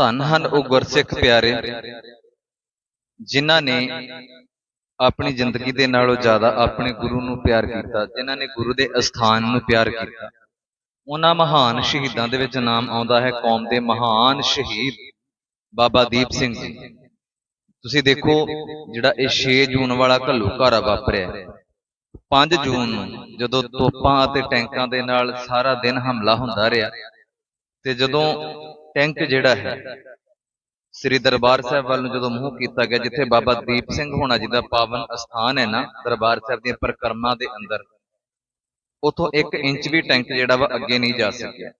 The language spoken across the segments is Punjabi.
ਧੰਨ ਹਨ ਉਹ ਗੁਰਸਿੱਖ ਪਿਆਰੇ, ਜਿਨ੍ਹਾਂ ਨੇ ਆਪਣੀ ਜ਼ਿੰਦਗੀ ਦੇ ਨਾਲੋਂ ਜ਼ਿਆਦਾ ਆਪਣੇ ਗੁਰੂ ਨੂੰ ਪਿਆਰ ਕੀਤਾ, ਜਿਨ੍ਹਾਂ ਨੇ ਗੁਰੂ ਦੇ ਅਸਥਾਨ ਨੂੰ ਪਿਆਰ ਕੀਤਾ। ਉਹਨਾਂ ਮਹਾਨ ਸ਼ਹੀਦਾਂ ਦੇ ਵਿੱਚ ਨਾਮ ਆਉਂਦਾ ਹੈ ਕੌਮ ਦੇ ਮਹਾਨ ਸ਼ਹੀਦ ਬਾਬਾ ਦੀਪ ਸਿੰਘ ਜੀ। ਤੁਸੀਂ ਦੇਖੋ ਜਿਹੜਾ ਇਹ 6 ਜੂਨ ਵਾਲਾ ਘੱਲੂਘਾਰਾ ਵਾਪਰਿਆ। 5 ਜੂਨ ਨੂੰ ਜਦੋਂ ਤੋਪਾਂ ਅਤੇ ਟੈਂਕਾਂ ਦੇ ਨਾਲ ਸਾਰਾ ਦਿਨ ਹਮਲਾ ਹੁੰਦਾ ਰਿਹਾ ਤੇ ਜਦੋਂ ਟੈਂਕ ਜਿਹੜਾ ਹੈ ਸ੍ਰੀ ਦਰਬਾਰ ਸਾਹਿਬ ਵੱਲ ਨੂੰ ਜਦੋਂ ਮੂੰਹ ਕੀਤਾ ਗਿਆ ਜਿੱਥੇ ਬਾਬਾ ਦੀਪ ਸਿੰਘ ਹੋਣਾ ਜੀ ਦਾ ਪਾਵਨ ਅਸਥਾਨ ਹੈ ਨਾ ਦਰਬਾਰ ਸਾਹਿਬ ਦੀਆਂ ਪਰਿਕਰਮਾ ਦੇ ਅੰਦਰ। ਉਥੋਂ 1 ਇੰਚ ਵੀ ਟੈਂਕ ਜਿਹੜਾ ਵਾ ਅੱਗੇ ਨਹੀਂ ਜਾ ਸਕਿਆ।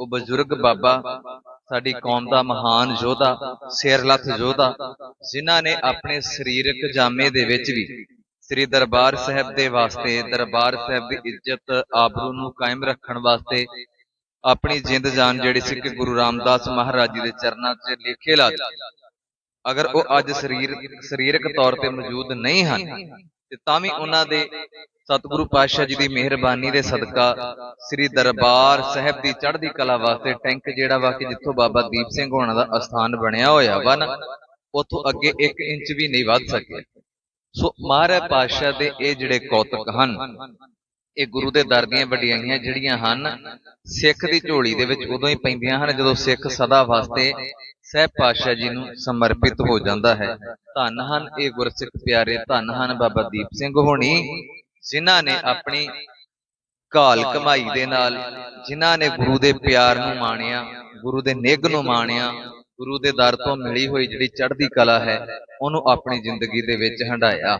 ਉਹ ਬਜ਼ੁਰਗ ਬਾਬਾ ਸਾਡੀ ਕੌਮ ਦਾ ਮਹਾਨ ਯੋਧਾ ਸਿਰਲੱਥ ਯੋਧਾ ਜਿਨ੍ਹਾਂ ਨੇ ਆਪਣੇ ਸਰੀਰਕ ਜਾਮੇ ਦੇ ਵਿੱਚ ਵੀ ਸ੍ਰੀ ਦਰਬਾਰ ਸਾਹਿਬ ਦੇ ਵਾਸਤੇ ਦਰਬਾਰ ਸਾਹਿਬ ਦੀ ਇੱਜ਼ਤ ਆਬਰੂ ਨੂੰ ਕਾਇਮ ਰੱਖਣ ਵਾਸਤੇ ਆਪਣੀ ਜਿੰਦ ਜਾਨ ਜਿਹੜੀ ਸੀ ਕਿ ਗੁਰੂ ਰਾਮਦਾਸ ਮਹਾਰਾਜ ਜੀ ਦੇ ਚਰਨਾਂ 'ਚ ਲੇਖੇ ਲਾ ਦਿੱਤੀ। ਅਗਰ ਉਹ ਅੱਜ ਸਰੀਰ ਸਰੀਰਕ ਤੌਰ ਤੇ ਮੌਜੂਦ ਨਹੀਂ ਹਨ। ਤੇ ਤਾਂ ਵੀ ਉਹਨਾਂ ਦੇ ਸਤਿਗੁਰੂ ਪਾਤਸ਼ਾਹ ਜੀ ਦੀ ਮਿਹਰਬਾਨੀ ਦੇ ਸਦਕਾ ਸ੍ਰੀ ਦਰਬਾਰ ਸਾਹਿਬ ਦੀ ਚੜ੍ਹਦੀ ਕਲਾ ਵਾਸਤੇ ਟੈਂਕ ਜਿਹੜਾ ਵਾ ਕਿ ਜਿੱਥੋਂ ਬਾਬਾ ਦੀਪ ਸਿੰਘ ਹੋਣਾ ਦਾ ਅਸਥਾਨ ਬਣਿਆ ਹੋਇਆ ਵਾ ਨਾ ਉਥੋਂ ਅੱਗੇ 1 ਇੰਚ ਵੀ ਨਹੀਂ ਵੱਧ ਸਕਿਆ ਸੋ ਮਹਾਰਾਜ ਪਾਤਸ਼ਾਹ ਦੇ ਇਹ ਜਿਹੜੇ ਕੌਤਕ ਹਨ ਇਹ ਗੁਰੂ ਦੇ ਦਰ ਦੀਆਂ ਵਡਿਆਈਆਂ ਜਿਹੜੀਆਂ ਹਨ, ਸਿੱਖ ਦੀ ਝੋਲੀ ਦੇ ਵਿੱਚ ਉਦੋਂ ਹੀ ਪੈਂਦੀਆਂ ਹਨ ਜਦੋਂ ਸਿੱਖ ਸਦਾ ਵਾਸਤੇ ਸਹਿਬ ਪਾਤਸ਼ਾਹ ਜੀ ਨੂੰ ਸਮਰਪਿਤ ਹੋ ਜਾਂਦਾ ਹੈ। ਧੰਨ ਹਨ ਇਹ ਗੁਰਸਿੱਖ ਪਿਆਰੇ, ਧੰਨ ਹਨ ਬਾਬਾ ਦੀਪ ਸਿੰਘ ਹੋਣੀ, ਜਿਨ੍ਹਾਂ ਨੇ ਆਪਣੀ ਕਾਲ ਕਮਾਈ ਦੇ ਨਾਲ, ਜਿਨ੍ਹਾਂ ਨੇ ਗੁਰੂ ਦੇ ਪਿਆਰ ਨੂੰ ਮਾਣਿਆ, ਗੁਰੂ ਦੇ ਨਿੱਘ ਨੂੰ ਮਾਣਿਆ, ਗੁਰੂ ਦੇ ਦਰ ਤੋਂ ਮਿਲੀ ਹੋਈ ਜਿਹੜੀ ਚੜ੍ਹਦੀ ਕਲਾ ਹੈ, ਉਹਨੂੰ ਆਪਣੀ ਜ਼ਿੰਦਗੀ ਦੇ ਵਿੱਚ ਹੰਡਾਇਆ